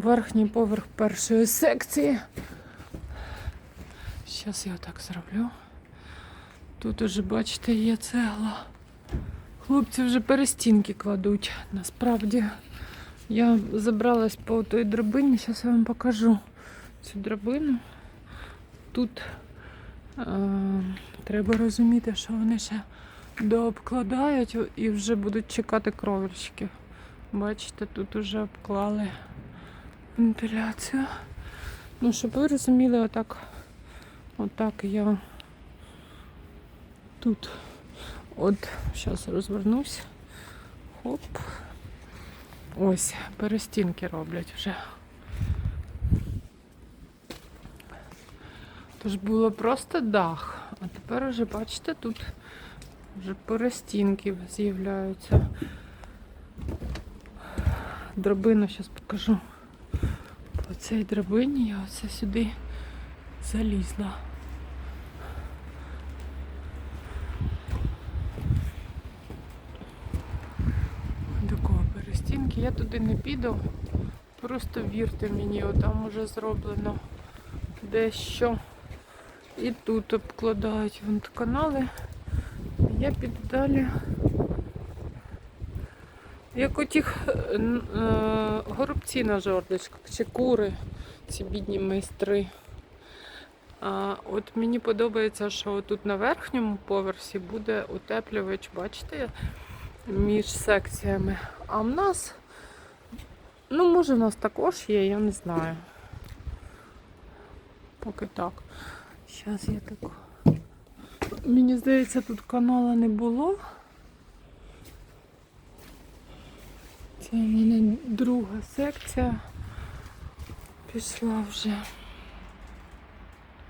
верхній поверх першої секції. Зараз я так зроблю. Тут уже, бачите, є цегла. Хлопці вже перестінки кладуть. Насправді я забралась по той драбині, зараз я вам покажу цю драбину. Тут е, треба розуміти, що вони ще дообкладають і вже будуть чекати кровельщиків. Бачите, тут вже обклали вентиляцію. Ну, щоб ви розуміли, отак, отак я тут. От, зараз розвернусь. Хоп. Ось, перестінки роблять вже. Тож було просто дах. А тепер вже, бачите, тут вже перестінки з'являються. Драбину зараз покажу. Цій драбині я оце сюди залізла. До кого перестінки. Я туди не піду. Просто вірте мені, там уже зроблено дещо. І тут обкладають вон канали. Я піду далі. Як отіх е, е, горобці на жордочках, чи кури, ці бідні майстри. А, от мені подобається, що тут на верхньому поверсі буде утеплювач, бачите, між секціями. А в нас, ну, може, в нас також є, я не знаю. Поки так. Зараз я так. Мені здається, тут канала не було. Це в мене друга секція пішла вже.